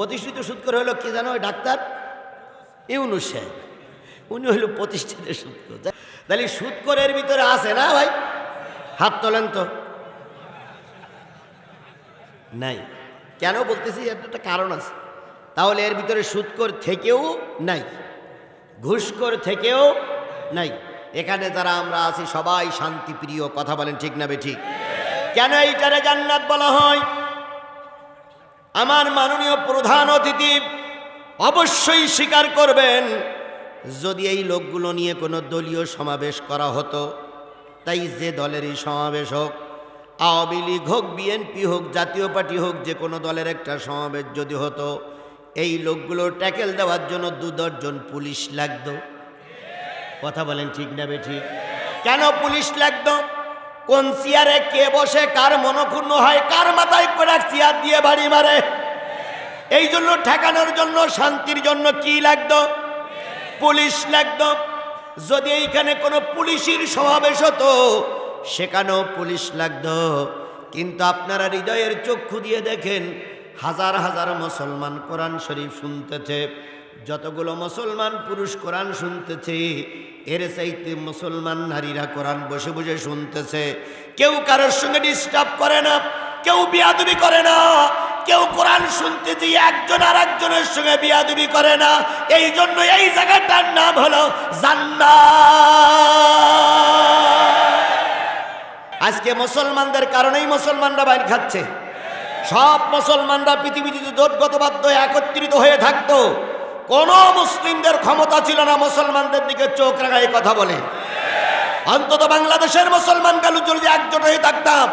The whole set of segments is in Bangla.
প্রতিষ্ঠিত সুৎকর হলো কি জানো? ওই ডাক্তার ইউনুস সাহেব। উনি হইল প্রতিষ্ঠিত সুৎকর তাহলে সুৎকরের ভিতরে আছে না ভাই? হাত তোলেন তো। নাই। কেন বলতেছি? একটা কারণ আছে। তাহলে এর ভিতরে সুৎকর থেকেও নাই। ঘুষখোর থেকেও নাই। এখানে যারা আমরা আছি, সবাই শান্তিপ্রিয়। কথা বলেন ঠিক না বে ঠিক? কেন এইটারে জান্নাত বলা হয়? আমার মাননীয় প্রধান অতিথি অবশ্যই স্বীকার করবেন, যদি এই লোকগুলো নিয়ে কোনো দলীয় সমাবেশ করা হতো, তাই যে দলেরই সমাবেশ হোক, আওয়ামী লীগ হোক, বিএনপি হোক, জাতীয় পার্টি হোক, যে কোনো দলের একটা সমাবেশ যদি হতো, এই লোকগুলো ট্যাকেল দেওয়ার জন্য দু দশজন পুলিশ লাগতো। কথা বলেন ঠিক না বে ঠিক? কেন পুলিশ লাগতো? কোন চেয়ারে কে বসে, কার মনক্ষুণ্ণ হয়, কার মাথায় করে চেয়ার দিয়ে বাড়ি মারে? এই জন্য ঠেকানোর জন্য, শান্তির জন্য কি লাগতো? পুলিশ লাগতো। যদি এইখানে কোনো পুলিশের সমাবেশ হতো, সেখানেও পুলিশ লাগতো। কিন্তু আপনারা হৃদয়ের চক্ষু দিয়ে দেখেন, হাজার হাজার মুসলমান কোরআন শরীফ শুনতেছে। যতগুলো মুসলমান পুরুষ কোরআন শুনতেছে, এর চাইতে মুসলমান নারীরা কোরআন বসে বসে শুনতেছে। কেউ কারোর সঙ্গে ডিস্টার্ব করে না, কেউ বিয়াদবি করে না, কেউ কোরআন শুনতে যে একজন আর একজনের সঙ্গে বিয়াদবি করে না। এই জন্য এই জায়গাটার নাম হলো জান্নাত। আজকে মুসলমানদের কারণেই মুসলমানরা বাইর খাচ্ছে। সব মুসলমানরা পৃথিবীতে জোটগতবাদ্য একত্রিত হয়ে থাকতো কোন মুসলিমদের ক্ষমতা ছিল না মুসলমানদের দিকে চোখ রাখায় কথা বলে। অন্তত বাংলাদেশের মুসলমান কালু যদি একজোট হয়ে থাকতাম,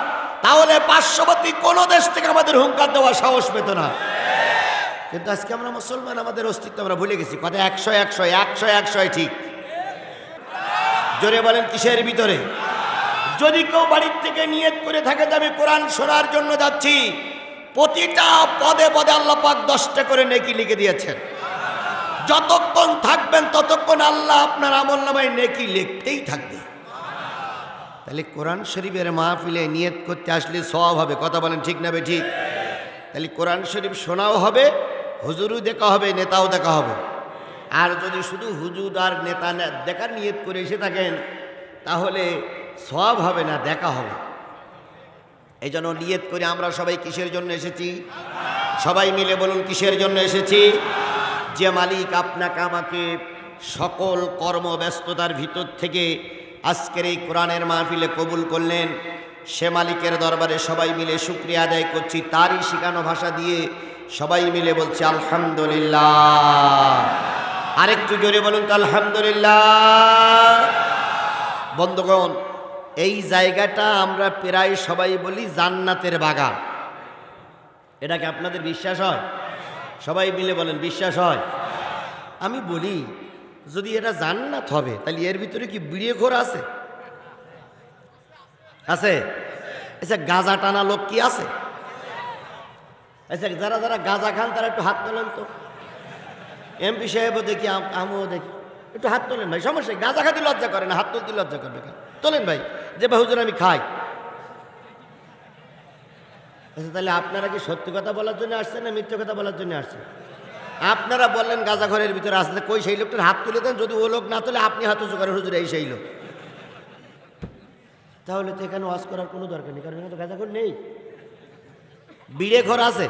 তাহলে পার্শ্ববর্তী কোনো দেশ থেকে আমাদের হুঙ্কার দেওয়ার সাহস পেত না। কিন্তু আজকে আমরা মুসলমান, আমাদের অস্তিত্ব আমরা ভুলে গেছি। কথা একশো একশো একশো একশো ঠিক। জোরে বলেন কিসের ভিতরে? যদি কেউ বাড়ির থেকে নিয়ত করে থাকে যে আমি কোরআন শোনার জন্য যাচ্ছি, প্রতিটা পদে পদে আল্লাহ পাক দশটা করে নেকি লিখে দিয়েছেন। যতক্ষণ থাকবেন ততক্ষণ আল্লাহ আপনার আমল নামায় নেকি লিখতেই থাকবে। তাহলে কোরআন শরীফের মাহফিলে নিয়ত করতে আসলে সব হবে, কথা বলেন ঠিক না ঠিক তাহলে কোরআন শরীফ শোনাও হবে, হুজুরও দেখা হবে, নেতাও দেখা হবে। আর যদি শুধু হুজুর আর নেতা দেখার নিয়ত করে এসে থাকেন, তাহলে সব হবে না, দেখা হবে। এই জন্য নিয়ত করে আমরা সবাই কিসের জন্য এসেছি? সবাই মিলে বলুন কিসের জন্য এসেছি? যে মালিক আপনাকে আমাকে সকল কর্মব্যস্ততার ভিতর থেকে আজকের এই কোরআনের মাহফিলে কবুল করলেন, সে মালিকের দরবারে সবাই মিলে শুক্রিয়া আদায় করছি, তারই শিখানো ভাষা দিয়ে সবাই মিলে বলছি, আলহামদুলিল্লাহ। আরেকটু জোরে বলুন তো, আলহামদুলিল্লাহ। বন্ধুগণ, এই জায়গাটা আমরা প্রায় সবাই বলি জান্নাতের বাগান। এটা কি আপনাদের বিশ্বাস হয়? সবাই মিলে বলেন, বিশ্বাস হয়? আমি বলি, যদি এটা জান্নাত হবে, তাহলে এর ভিতরে কি বিড়িয়ে ঘোর আছে? আছে? আচ্ছা গাঁজা টানা লোক কি আছে? আচ্ছা যারা যারা গাঁজা খান, তারা একটু হাত তোলেন তো। এমপি সাহেবও দেখি, আম- আমিও দেখি। একটু হাত তোলেন ভাই, সমস্যা গাঁজা খাতে লজ্জা করে না, হাত তুলতে লজ্জা করবে তোলেন ভাই, যে বাহুজন আমি খাই। আচ্ছা তাহলে আপনারা কি সত্যি কথা বলার জন্য আসছেন না মিথ্যে কথা বলার জন্য আসছেন? আপনারা বললেন গাঁজা ঘরের ভিতরে আসতে কই সেই লোকটার হাত তুলে দেন? যদি ও লোক না তুলে, আপনি হাত উঁচু করেন হুজুর, এই সেই লোক। তাহলে তো এখানে ওয়াজ করার কোনো দরকার নেই, কারণ এখানে তো গাঁজা ঘর নেই। বিড়ে ঘর আছে।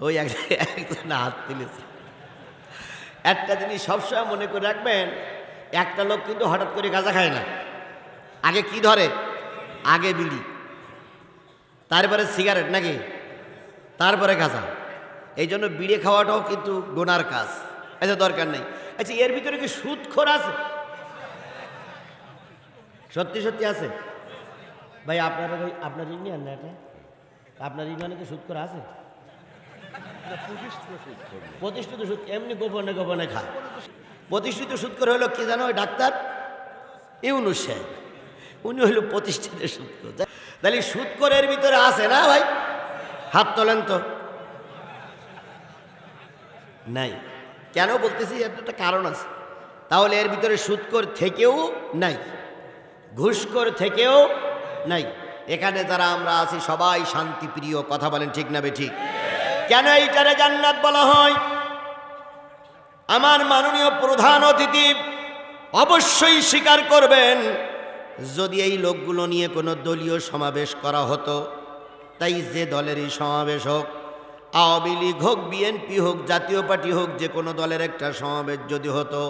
ওই এক- একজন হাত তুলেছে। একটা জিনিস সবসময় মনে করে রাখবেন, একটা লোক কিন্তু হঠাৎ করে গাঁজা খায় না। আগে কি ধরে? আগে বিড়ি। তারপরে সিগারেট নাকি? তারপরে গাঁজা। এই জন্য বিড়ে খাওয়াটাও কিন্তু গোনার কাজ। আচ্ছা দরকার নেই। আচ্ছা এর ভিতরে কি সুদখোর আছে? সত্যি সত্যি আছে? ভাই আপনার ভাই আপনার ইউনিয়ন না এটা? আপনার ইউনিয়নে কি সুদ খোর আছে? প্রতিষ্ঠিত সুদ এমনি গোপনে গোপনে খায়। প্রতিষ্ঠিত সুদ করে হলো কি জানো ওই ডাক্তার? ইউনুস সাহেব। উনি হইল প্রতিষ্ঠিত সুদ তাহলে সুদ করে এর ভিতরে আছে না ভাই? হাত তোলেন তো। নাই। কেন বলতেছি? একটা কারণ আছে। তাহলে এর ভিতরে সুদকর থেকেও নাই। ঘুষখোর থেকেও নাই। এখানে যারা আমরা আছি, সবাই শান্তিপ্রিয়। কথা বলেন ঠিক না ঠিক কেন এইটারে জান্নাত বলা হয়? আমার মাননীয় প্রধান অতিথি অবশ্যই স্বীকার করবেন যদি এই লোকগুলো নিয়ে কোনো দলীয় সমাবেশ করা হতো, তাই যে দলেরই সমাবেশ হোক, আওয়ামী লীগ হোক, বিএনপি হোক, জাতীয় পার্টি হোক, যে কোনো দলের একটা সমাবেশ যদি হতো,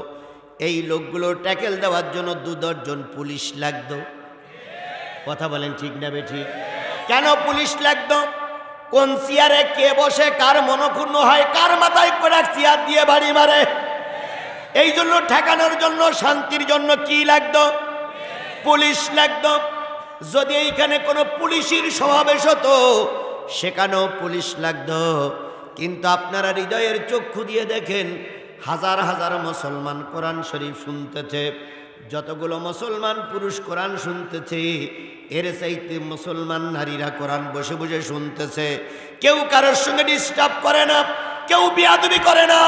এই লোকগুলো ট্যাকেল দেওয়ার জন্য দু দশজন পুলিশ লাগতো। কথা বলেন ঠিক না বে ঠিক কেন পুলিশ লাগতো? কোন চেয়ারে কে বসে, কার মনক্ষুণ্ণ হয়, কার মাথায় করে চেয়ার দিয়ে বাড়ি মারে? এই জন্য ঠেকানোর জন্য, শান্তির জন্য কি লাগতো? পুলিশ লাগতো যদি এইখানে কোনো পুলিশের সমাবেশ হতো, সেখানেও পুলিশ লাগতো। কিন্তু আপনারা হৃদয়ের চক্ষু দিয়ে দেখেন, হাজার হাজার মুসলমান কোরআন শরীফ শুনতেছে। যতগুলো মুসলমান পুরুষ কোরআন শুনতেছে, এর চাইতে মুসলমান নারীরা কোরআন বসে বসে শুনতেছে। কেউ কারোর সঙ্গে ডিস্টার্ব করে না, কেউ বিয়াদবি করে না।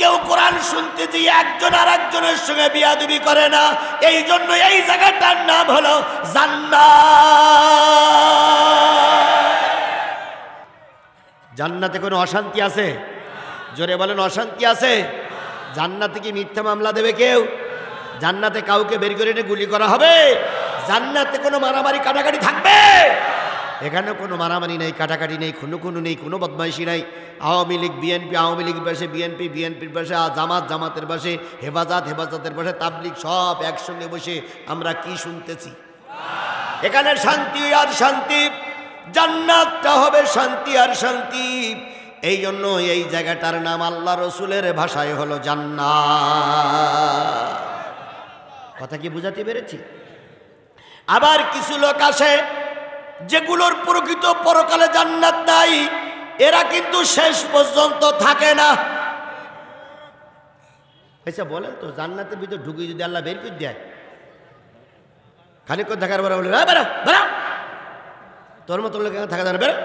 কেউ কোরআন শুনতে যে একজন আর একজনের সঙ্গে বিয়াদবি করে না। এই জন্য এই জায়গাটার নাম হলো জান্নাত। জান্নাতে কোনো অশান্তি আছে? জোরে বলেন, অশান্তি আছে? জান্নাতে কি মিথ্যা মামলা দেবে কেউ? জান্নাতে কাউকে বের করে এনে গুলি করা হবে? জান্নাতে কোনো মারামারি, কাটাকাটি থাকবে? এখানে কোনো মারামারি নেই, কাটাকাটি নেই খুনু খুনু নেই, কোনো বদমাইশি নাই। আওয়ামী লীগ, বিএনপি, আওয়ামী লীগ পাশে বিএনপি, বিএনপির পাশে জামাত, জামাতের পাশে হেফাজত, হেফাজতের পাশে তাবলিগ সব একসঙ্গে বসে আমরা কি শুনতেছি? এখানে শান্তি আর শান্তি, জান্নাতটা হবে শান্তি আর শান্তি। এই জন্য এই জায়গাটার নাম আল্লাহ রসুলের ভাষায় হলো জান্নাত। কথা কি বুঝাতে পেরেছি? আবার কিছু লোক আসে যেগুলোর প্রকৃত পরকালে জান্নাত নাই, এরা কিন্তু শেষ পর্যন্ত থাকে না। আচ্ছা বলেন তো, জান্নাতের ভিতর ঢুকে যদি আল্লাহ বের করে দেয় খানিক্ষণ থাকার পরে বলে বেড়া বেড়া, তোর মতো লোক থাকা যাবে বেরো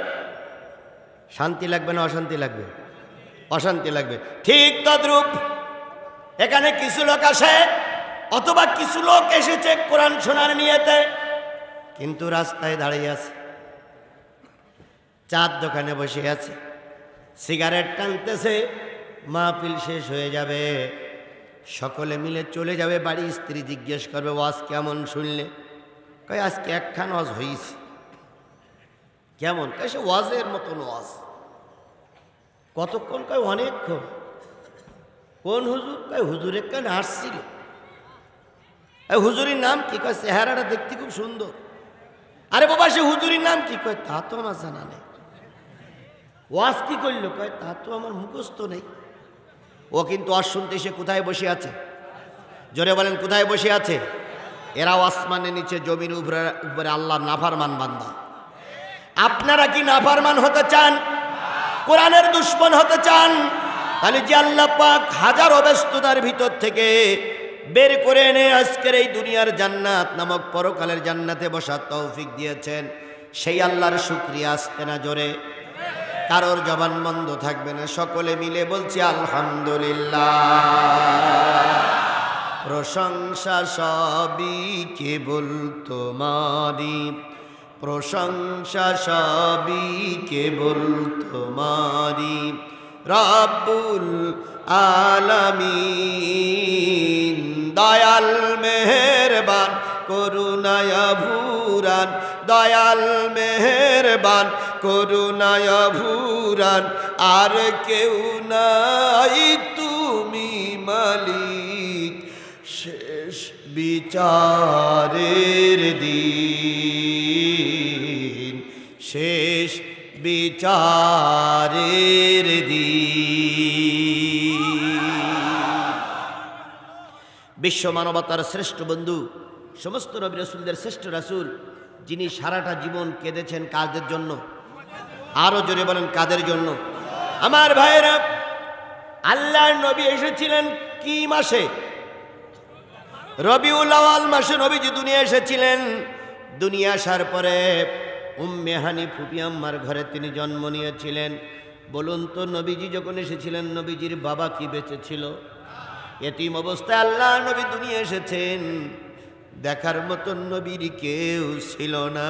শান্তি লাগবে না অশান্তি লাগবে? অশান্তি লাগবে। ঠিক তদ্রূপ, এখানে কিছু লোক আসে, অথবা কিছু লোক এসেছে কোরআন শোনার নিয়েতে কিন্তু রাস্তায় দাঁড়িয়ে আছে। চার দোকানে বসে আছে। সিগারেট টানতেছে, মাহফিল শেষ হয়ে যাবে। সকলে মিলে চলে যাবে, বাড়ি স্ত্রী জিজ্ঞেস করবে, ওয়াজ কেমন শুনলে? কয়, আজকে একখান ওয়াজ হইছে। কেমন? কয়, সে ওয়াজের মতন ওয়াজ। কতক্ষণ? কয়, অনেকক্ষণ। কোন হুজুর? কয় হুজুরের কান হাসছিল এই হুজুরির নাম কি? কয়, চেহারাটা দেখতে খুব সুন্দর। আরে বাবা, সে হুজুরির নাম কি? কয়, তা তো আমার জানা নেই। ওয়াজ কি করল? কয়, তা তো আমার মুখস্থ নেই। ও কিন্তু ওয়াজ শুনতে সে কোথায় বসে আছে? জোরে বলেন, কোথায় বসে আছে? এরাও আসমানের নিচে জমির উপরে উপরে আল্লাহ নাফারমান বান্দা। আপনারা কি নাফারমান হতে চান? কোরআনের দুশ্মন হতে চান? তাহলে যে আল্লাহ পাক হাজার অব্যস্ততার ভিতর থেকে বের করে এনে আজকের এই দুনিয়ার জান্নাত নামক পরকালের জান্নাতে বসার তৌফিক দিয়েছেন। সেই আল্লাহর শুক্রিয়া আসতে না জোরে। কারোর জবান বন্ধ থাকবে না। সকলে মিলে বলছি, আলহামদুলিল্লাহ। প্রশংসা সবই কেবল তোমারি প্রশংসা সবই কেবল তোমারি রাব্বুল আলামিন, দয়াল মেহেরবান, করুণায় ভুরান দয়াল মেহেরবান, করুণায় ভুরান আর কেউ নাই তুমি মালিক। শেষ বিচারের দিন, শেষ বিচারের বিশ্ব মানবতার শ্রেষ্ঠ বন্ধু, সমস্ত রবি রসুলদের শ্রেষ্ঠ রাসুল, যিনি সারাটা জীবন কেঁদেছেন কাজের জন্য? আরও জোরে বলেন, কাদের জন্য? আমার ভাইয়েরা আল্লাহ নবী এসেছিলেন কি মাসে? রবিউল আওয়াল মাসে নবীজি দুনিয়া এসেছিলেন। দুনিয়া আসার পরে উম্মে হানি ফুপি আম্মার ঘরে তিনি জন্ম নিয়েছিলেন। বলুন তো, নবীজি যখন এসেছিলেন, নবীজির বাবা কি বেঁচে ছিল এতিম অবস্থায় আল্লাহ নবী দুনিয়া এসেছেন। দেখার মতন নবীর কেউ ছিল না।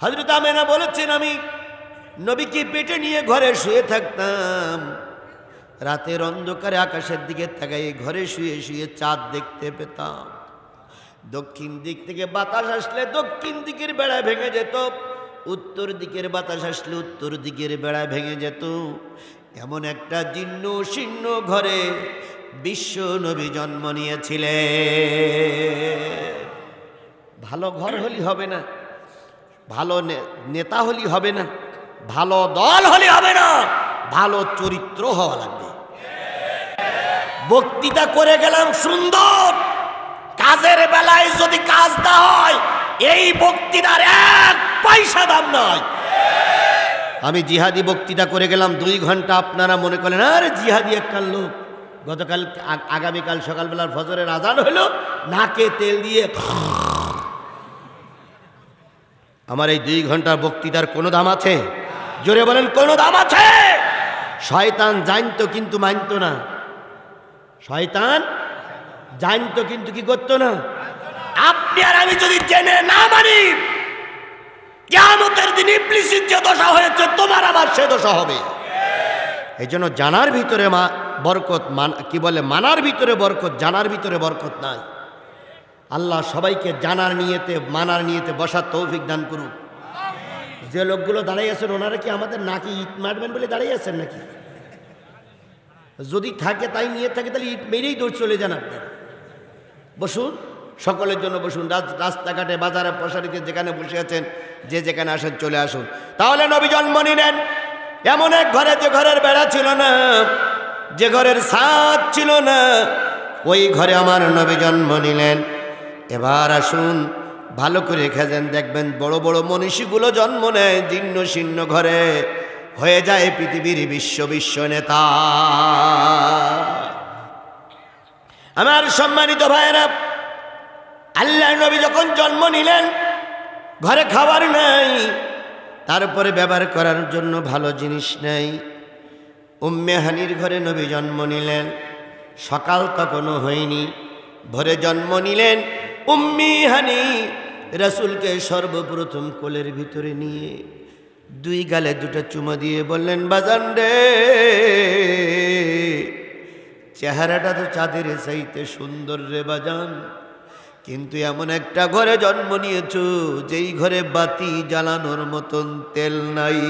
হজরত আমেনা বলেছেন, আমি নবীকে পেটে নিয়ে ঘরে শুয়ে থাকতাম। রাতের অন্ধকারে আকাশের দিকে তাকাই ঘরে শুয়ে শুয়ে চাঁদ দেখতে পেতাম। দক্ষিণ দিক থেকে বাতাস আসলে দক্ষিণ দিকের বেড়া ভেঙে যেত। উত্তর দিকের বাতাস আসলে উত্তর দিকের বেড়া ভেঙে যেত। এমন একটা জীর্ণ শীর্ণ ঘরে বিশ্ব নবী জন্ম নিয়েছিলে। ভালো ঘর হলি হবে না, ভালো নেতা হলি হবে না, ভালো দল হলে হবে না, ভালো চরিত্র হওয়া লাগবে। বক্তৃতা করে গেলাম সুন্দর। কাজের বেলায় যদি কাজ না হয়, এই বক্তৃতার এক পয়সা দাম নয়। আমি জিহাদি বক্তৃতা করে গেলাম, দুই ঘণ্টা আপনারা মনে করেন আরে জিহাদি একটা লোক। গতকাল আগামীকাল সকালবেলার ফজরের আজান হলো, নাকে তেল দিয়ে আমার এই দুই ঘণ্টার বক্তৃতার কোনো দাম আছে? জোরে বলেন, কোনো দাম আছে? শয়তান জানতো কিন্তু মানতো না। শয়তান জানতো কিন্তু কি করতো না? আপনি আর আমি যদি জেনে না মানি কেমতের দিন ইবলিসের যে দশা হয়েছে তোমার আমার সে দশা হবে। এই জন্য জানার ভিতরে মা বরকত মান কি বলে মানার ভিতরে বরকত জানার ভিতরে বরকত নাই। আল্লাহ সবাইকে জানার নিয়েতে মানার নিয়েতে বসার তৌফিক দান করুক। যে লোকগুলো দাঁড়িয়ে আছেন ওনারা কি আমাদের নাকি ইট মারবেন বলে দাঁড়িয়ে আছেন নাকি? যদি থাকে তাই নিয়ে থাকে তাহলে ইট মেরেই দৌড় চলে যান আপনারা। বসুন, সকলের জন্য বসুন। রাস্তাঘাটে, বাজারে, প্রসারিতে যেখানে বসে আছেন, যে যেখানে আসেন চলে আসুন। তাহলে নবী জন্ম নিলেন। এমন এক ঘরে যে ঘরের বেড়া ছিল না, যে ঘরের ছাদ ছিল না, ওই ঘরে আমার নবী জন্ম নিলেন। এবার আসুন, ভালো করে খেজেন, দেখবেন বড় বড় মনীষীগুলো জন্ম নেয় জীর্ণ শীর্ণ ঘরে। হয়ে যায় পৃথিবীর বিশ্ব বিশ্ব নেতা। আমার সম্মানিত ভাইয়েরা আল্লাহ নবী যখন জন্ম নিলেন, ঘরে খাবার নাই, তারপরে ব্যবহার করার জন্য ভালো জিনিস নেই। উম্মে হানির ঘরে নবী জন্ম নিলেন, সকাল তখনও হয়নি, ভোরে জন্ম নিলেন উম্মি হানি রাসুলকে সর্বপ্রথম কোলের ভিতরে নিয়ে দুই গালে দুটো চুমা দিয়ে বললেন, বাজান রে চেহারাটা তো চাঁদের চাইতে সুন্দর রে বাজান। কিন্তু এমন একটা ঘরে জন্ম নিয়েছ, যেই ঘরে বাতি জ্বালানোর মতন তেল নাই।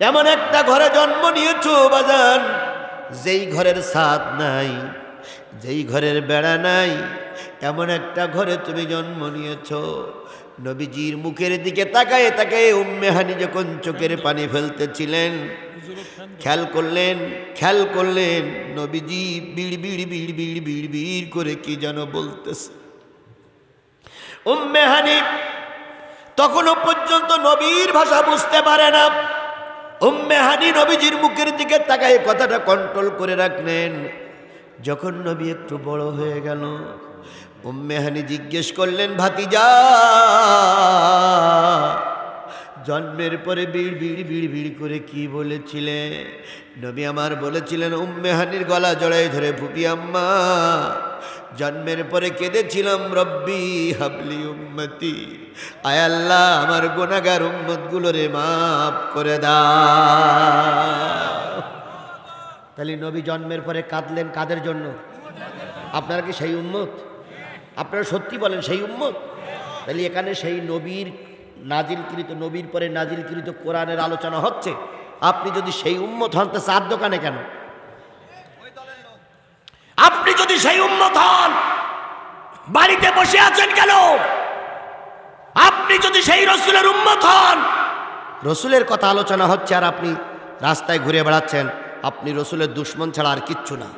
এমন একটা ঘরে জন্ম নিয়েছ বাজান, যেই ঘরের ছাদ নাই। যেই ঘরের বেড়া নাই, এমন একটা ঘরে তুমি জন্ম নিয়েছ। নবীজির মুখের দিকে তাকায় তাকায় উম্মেহানি যখন চোখের পানি ফেলতেছিলেন, খেয়াল করলেন খেয়াল করলেন, নবীজি বিড় বিড় বিড় বিড় বিড় বিড় করে কি যেন বলতেছে। উম্মে হানিফ তখনও পর্যন্ত নবীর ভাষা বুঝতে পারে না। উম্মে হানি নবীজির মুখের দিকে তাকায় কথাটা কন্ট্রোল করে রাখলেন। যখন নবী একটু বড় হয়ে গেল উম্মেহানি জিজ্ঞেস করলেন, ভাতিজা, জন্মের পরে বিড় বিড় বিড় বিড় করে কি বলেছিলে? নবী আমার বলেছিলেন উম্মেহানির গলা জড়াই ধরে, ফুপি আম্মা, জন্মের পরে কেঁদেছিলাম, রব্বি হাবলি উম্মতি। আয় আল্লাহ, আমার গোনাগার উম্মতগুলোরে মাফ করে দাও। তাহলে নবী জন্মের পরে কাঁদলেন কাদের জন্য? আপনারা কি সেই উম্মত? আপনারা সত্যি বলেন সেই উম্মত? তাহলে এখানে সেই নবীর নাজিলকৃত, নবীর পরে নাজিলকৃত কোরআনের আলোচনা হচ্ছে। আপনি যদি সেই উম্মত হন, তো চার দোকানে কেন? আপনি যদি সেই উম্মত হন, বাড়িতে বসে আছেন কেন? আপনি যদি সেই রসুলের উম্মত হন, রসুলের কথা আলোচনা হচ্ছে আর আপনি রাস্তায় ঘুরে বেড়াচ্ছেন। আপনি রসুলের দুশ্মন ছাড়া আর কিচ্ছু না।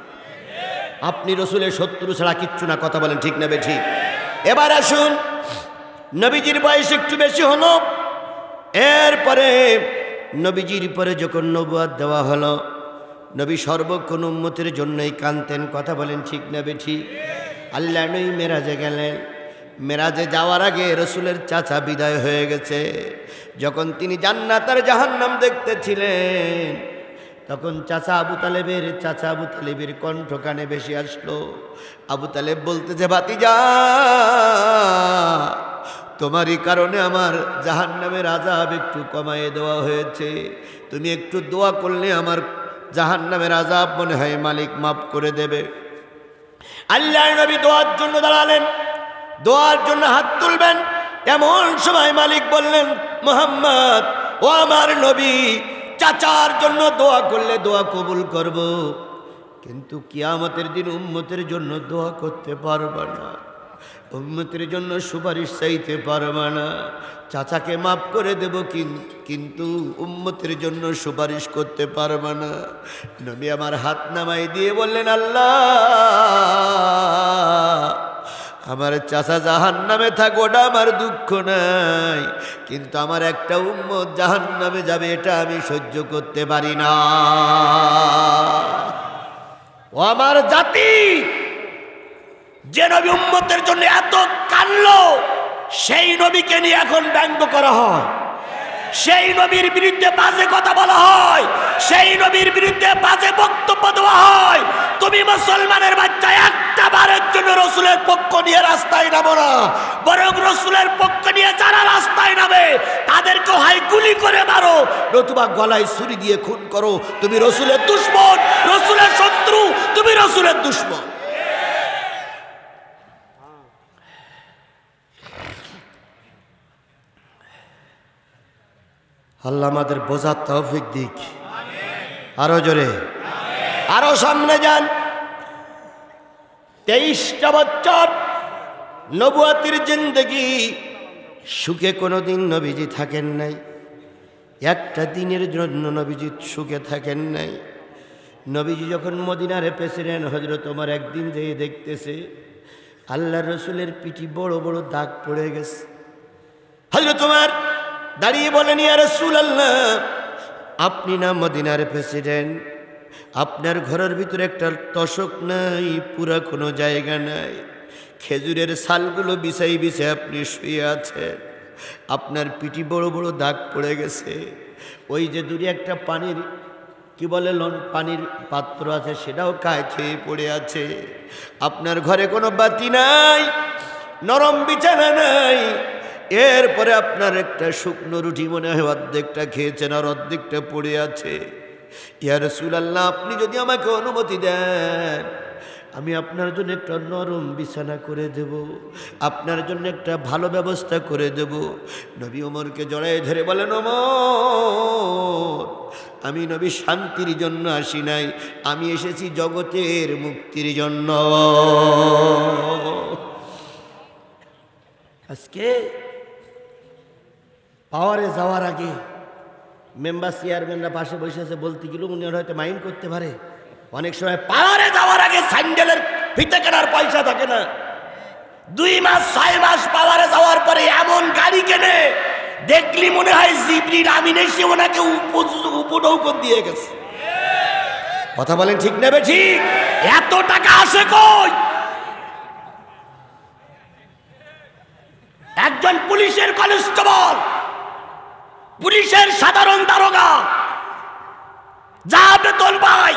আপনি রসুলের শত্রু ছাড়া কিচ্ছু না, কথা বলেন ঠিক নেবে ঠিক এবার আসুন, নবীজির বয়স একটু বেশি হলো। এরপরে নবীজির পরে যখন নবুয়াদ দেওয়া হলো, নবী সর্বক্ষণ উন্মতির জন্যই কানতেন কথা বলেন ঠিক নেবে ঠিক আল্লাহ নই মেরাজে গেলেন। মেরাজে যাওয়ার আগে রসুলের চাচা বিদায় হয়ে গেছে। যখন তিনি জান্নাতার জাহান্নাম দেখতেছিলেন তখন চাচা আবু তালেবের চাচা আবু তালেবের কণ্ঠ কানে বেশি আসলো। আবু তালেব বলতে বলতেছে ভাতিজা, তোমারই কারণে আমার জাহান নামের আজাব একটু কমায়ে দেওয়া হয়েছে। তুমি একটু দোয়া করলে আমার জাহান নামের আজাব মনে হয় মালিক মাফ করে দেবে। আল্লাহ নবী দোয়ার জন্য দাঁড়ালেন। দোয়ার জন্য হাত তুলবেন। এমন সময় মালিক বললেন, মোহাম্মদ, ও আমার নবী চাচার জন্য দোয়া করলে দোয়া কবুল করব। কিন্তু কিয়ামতের দিন উম্মতের জন্য দোয়া করতে পারবা না। উম্মতের জন্য সুপারিশ চাইতে পারবা না। চাচাকে মাফ করে দেব কিন- কিন্তু উম্মতের জন্য সুপারিশ করতে পারবা না। নবী আমার হাত নামাই দিয়ে বললেন, আল্লাহ! আমার চাচা জাহান নামে থাক, ওটা আমার দুঃখ নাই। কিন্তু আমার একটা উম্মত জাহান নামে যাবে, এটা আমি সহ্য করতে পারি না। ও আমার জাতি! যে নবী উম্মতের জন্য এত কানলো সেই নবীকে নিয়ে এখন ব্যঙ্গ করা হয়। সেই নবীর বিরুদ্ধে বাজে কথা বলা হয়। সেই নবীর বিরুদ্ধে বাজে বক্তব্য দেওয়া হয়। তুমি মুসলমানের বাচ্চা একটা বারের জন্য রসুলের পক্ষ নিয়ে রাস্তায় নামো না। বরং রসুলের পক্ষ নিয়ে যারা রাস্তায় নামে, তাদেরকে হয় গুলি করে মারো। নতুবা গলায় ছুরি দিয়ে খুন করো। তুমি রসুলের দুশ্মন, রসুলের শত্রু, তুমি রসুলের দুশ্মন। আল্লাহ আমাদের বোঝার তৌফিক দিক। আরও জোরে। আরও সামনে যান। তেইশটা বছর নবুয়াতির জিন্দগি, সুখে কোনো দিন নবীজি থাকেন নাই। একটা দিনের জন্য নবীজি সুখে থাকেন নাই। নবীজি যখন মদিনারে প্রেসিডেন্ট হজরত তোমার একদিন যেয়ে দেখতেছে আল্লাহ রসুলের পিঠি বড় বড় দাগ পড়ে গেছে। হজরত তোমার দাঁড়িয়ে বলেন, ইয়া রসুল আল্লাহ আপনি না মদিনার প্রেসিডেন্ট? আপনার ঘরের ভিতরে একটা তশক নাই, পুরা কোনো জায়গা নাই। খেজুরের সালগুলো বিছাই বিছে আপনি শুয়ে আছেন। আপনার পিটি বড় বড় দাগ পড়ে গেছে। ওই যে দূরে একটা পানির, কি বলে লন, পানির পাত্র আছে, সেটাও কায় খেয়ে পড়ে আছে। আপনার ঘরে কোনো বাতি নাই, নরম বিছানা নাই। এরপরে আপনার একটা শুকনো রুটি মনে হয় অর্ধেকটা খেয়েছেন আর অর্ধেকটা পড়ে আছে। ইয়া রসুলাল্লাহ, আপনি যদি আমাকে অনুমতি দেন, আমি আপনার জন্য একটা নরম বিছানা করে দেব, আপনার জন্য একটা ভালো ব্যবস্থা করে দেব। নবী ওমরকে জড়াই ধরে বলেন, ওমর, আমি নবী শান্তির জন্য আসি নাই, আমি এসেছি জগতের মুক্তির জন্য। আজকে পাওয়ারে যাওয়ার আগে মেম্বার চেয়ারম্যানরা পাশে বসে আছে, বলতে গেলে উনি হয়তো মাইন্ড করতে পারে। অনেক সময় পাওয়ারে যাওয়ার আগে স্যান্ডেলের ফিতে কেনার পয়সা থাকে না। দুই মাস, ছয় মাস পাওয়ারে যাওয়ার পরে এমন গাড়ি কেনে, দেখলি মনে হয় জিবরির আমিন এসে ওনাকে উপনৌকন দিয়ে গেছে। কথা বলেন ঠিক নেবে ঠিক এত টাকা আসে কই? একজন পুলিশের কনস্টেবল পুলিশের সাধারণ দারোগা। যা বেতন পায়,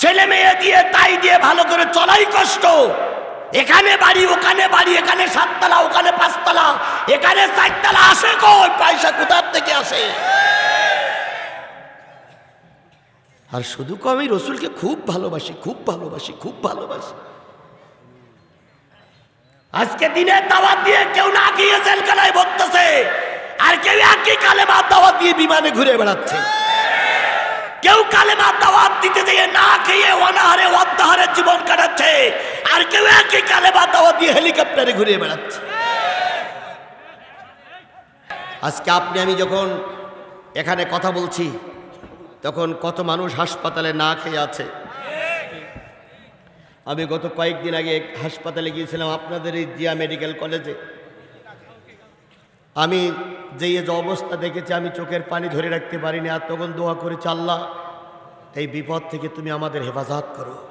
ছেলে মেয়ে দিয়ে, তাই দিয়ে ভালো করে চলাই কষ্ট। এখানে বাড়ি, ওখানে বাড়ি, এখানে সাততলা, ওখানে পাঁচতলা, এখানে চারতলা আসে কই? পয়সা কোথার থেকে আসে? আর শুধু কম আমি রসুলকে খুব ভালোবাসি খুব ভালোবাসি খুব ভালোবাসি। আজকে দিনে দাওয়াত দিয়ে কেউ না গিয়ে জেলখানায় ভরতেছে আর কেউ একই কালেমা দাওয়াত দিয়ে বিমানে ঘুরে বেড়াচ্ছে। কেউ কালে কালেমা দাওয়াত দিতে যেয়ে না খেয়ে অনাহারে অর্ধাহারে জীবন কাটাচ্ছে। আর কেউ একই কালেমা দাওয়াত দিয়ে হেলিকপ্টারে ঘুরে বেড়াচ্ছে। আজকে আপনি, আমি যখন এখানে কথা বলছি, তখন কত মানুষ হাসপাতালে না খেয়ে আছে। আমি গত কয়েকদিন আগে হাসপাতালে গিয়েছিলাম আপনাদের এই জিয়া মেডিকেল কলেজে। আমি যে যে অবস্থা দেখেছি, আমি চোখের পানি ধরে রাখতে পারিনি, আর তখন দোয়া করেছি, আল্লাহ, এই বিপদ থেকে তুমি আমাদের হেফাজত করো।